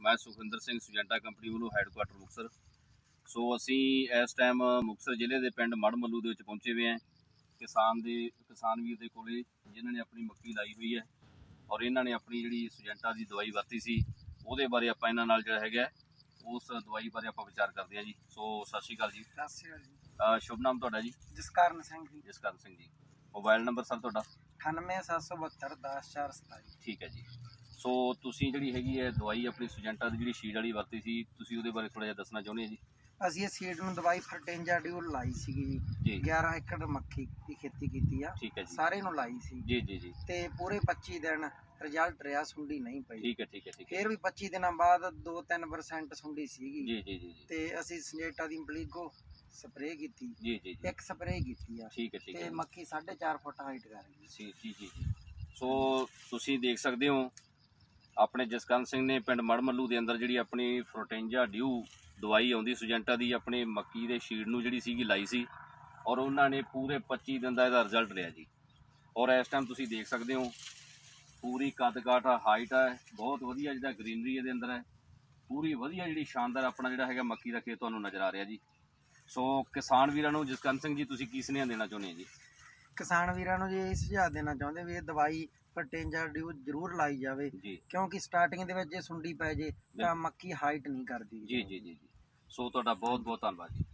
ਮੈਂ Sukhwinder Singh Syngenta company ਵੱਲੋਂ headquarter Muktsar. So ਅਸੀਂ ਇਸ ਟਾਈਮ ਮੁਕਤਸਰ ਜ਼ਿਲ੍ਹੇ ਦੇ ਪਿੰਡ ਮੜਮੱਲੂ ਦੇ ਵਿੱਚ ਪਹੁੰਚੇ ਹੋਏ ਹਾਂ। ਕਿਸਾਨ ਦੇ ਕਿਸਾਨ ਵੀਰ ਦੇ ਕੋਲੇ ਜਿਨ੍ਹਾਂ ਨੇ ਆਪਣੀ ਮੱਕੀ ਲਾਈ ਹੋਈ ਹੈ ਔਰ ਇਹਨਾਂ ਨੇ ਆਪਣੀ ਜਿਹੜੀ ਸੁਜੈਂਟਾ ਦੀ ਦਵਾਈ ਵਰਤੀ ਸੀ ਉਹਦੇ ਬਾਰੇ ਆਪਾਂ ਇਹਨਾਂ ਨਾਲ ਜਿਹੜਾ ਹੈਗਾ ਉਸ ਦਵਾਈ ਬਾਰੇ ਆਪਾਂ ਵਿਚਾਰ ਕਰਦੇ ਹਾਂ ਜੀ। ਸੋ ਸਤਿ ਸ਼੍ਰੀ ਅਕਾਲ ਜੀ। ਦੱਸਿਓ ਜੀ। ਅਹ ਸ਼ੁਭ ਨਾਮ ਤੁਹਾਡਾ ਜੀ? Jaskaran Singh ji. Jaskaran Singh ji. Mobile number sir ਤੁਹਾਡਾ? 98772 ਠੀਕ ਹੈ ਜੀ। ਸੋ ਤੁਸੀਂ ਜਿਹੜੀ ਹੈਗੀ ਹੈ ਦਵਾਈ ਆਪਣੀ ਸੁਜੈਂਟਾ ਦੀ ਜਿਹੜੀ ਸ਼ੀਟ ਵਾਲੀ ਵਰਤੀ ਸੀ ਤੁਸੀਂ ਉਹਦੇ ਬਾਰੇ ਥੋੜਾ ਜਿਹਾ ਦੱਸਣਾ ਚਾਹੁੰਦੇ ਹੋ ਜੀ? ਅਸੀਂ ਇਹ ਸੀਡ ਨੂੰ ਦਵਾਈ ਫਰਟੇਂਜਾ ਡਿਊਲ ਲਾਈ ਸੀਗੀ ਜੀ। ਜੀ। 11 ਏਕੜ ਮੱਕੀ ਦੀ ਖੇਤੀ ਕੀਤੀ ਆ। ਠੀਕ ਹੈ ਜੀ। ਸਾਰੇ ਨੂੰ ਲਾਈ ਸੀ। ਜੀ ਜੀ ਜੀ। ਤੇ ਪੂਰੇ 25 ਦਿਨ ਰਿਜ਼ਲਟ ਰਿਹਾ ਸੁੰਡੀ ਨਹੀਂ ਪਈ। ਠੀਕ ਹੈ ਠੀਕ ਹੈ ਠੀਕ ਹੈ। ਫਿਰ ਵੀ 25 ਦਿਨਾਂ ਬਾਅਦ 2-3% ਸੁੰਡੀ ਸੀਗੀ। ਜੀ ਜੀ ਜੀ ਤੇ ਅਸੀਂ ਸਨੇਟਾ ਦੀ ਇੰਪਲੀਗੋ ਸਪਰੇਅ ਕੀਤੀ। ਜੀ ਜੀ ਜੀ। ਇੱਕ ਸਪਰੇਅ ਕੀਤੀ ਆ। ਠੀਕ ਹੈ ਠੀਕ ਤੇ ਹੈ ਮੱਕੀ 4.5 ਫੁੱਟ ਹਾਈਟ ਕਰ ਗਈ। ਜੀ ਜੀ ਜੀ ਸੋ ਤੁਸੀਂ ਦੇਖ ਸਕਦੇ ਹੋ ਆਪਣੇ ਜਸਕਰਨ ਸਿੰਘ ਨੇ ਪਿੰਡ ਮੜਮੱਲੂ ਦੇ ਅੰਦਰ ਜਿਹੜੀ ਆਪਣੀ ਫਰੋਟੈਂਜਾ ਡਿਊ ਦਵਾਈ ਆਉਂਦੀ ਸੁਜੈਂਟਾ ਦੀ, ਆਪਣੇ ਮੱਕੀ ਦੇ ਸ਼ੀਡ ਨੂੰ ਜਿਹੜੀ ਸੀਗੀ ਲਾਈ ਸੀ ਔਰ ਉਹਨਾਂ ਨੇ ਪੂਰੇ 25 ਦਿਨ ਦਾ ਇਹਦਾ ਰਿਜ਼ਲਟ ਲਿਆ ਜੀ। ਔਰ ਇਸ ਟਾਈਮ ਤੁਸੀਂ ਦੇਖ ਸਕਦੇ ਹੋ, ਪੂਰੀ ਕੱਦ ਕਾਠ ਹਾਈਟ ਹੈ ਬਹੁਤ ਵਧੀਆ ਜਿਹੜਾ ਗ੍ਰੀਨਰੀ ਇਹਦੇ ਅੰਦਰ ਹੈ। ਪੂਰੀ ਵਧੀਆ ਜਿਹੜੀ ਸ਼ਾਨਦਾਰ ਆਪਣਾ ਜਿਹੜਾ ਹੈਗਾ ਮੱਕੀ ਦਾ ਖੇਤ ਤੁਹਾਨੂੰ ਨਜ਼ਰ ਆ ਰਿਹਾ ਜੀ। ਸੋ ਕਿਸਾਨ ਵੀਰਾਂ ਨੂੰ ਜਸਕਰਨ ਸਿੰਘ ਜੀ, ਤੁਸੀਂ ਕੀ ਸੁਨੇਹਾ ਦੇਣਾ ਚਾਹੁੰਦੇ ਹੋ ਜੀ? ਕਿਸਾਨ ਵੀਰਾਂ ਨੂੰ ਜੀ ਇਹ ਸੁਝਾਅ ਦੇਣਾ ਚਾਹੁੰਦੇ ਵੀ ਇਹ ਦਵਾਈ ਫਰਟੇਂਜਾ ਡਿਊ ਜ਼ਰੂਰ ਲਾਈ ਜਾਵੇ ਜੀ। ਕਿਉਂਕਿ ਸਟਾਰਟਿੰਗ ਦੇ ਵਿੱਚ ਜੇ ਸੁੰਡੀ ਪੈ ਜੇ ਤਾਂ ਮੱਕੀ ਹਾਈਟ ਨਹੀਂ ਕਰਦੀ। ਜੀ ਜੀ ਜੀ ਜੀ। ਸੋ ਤੁਹਾਡਾ ਬਹੁਤ ਬਹੁਤ ਧੰਨਵਾਦ ਜੀ।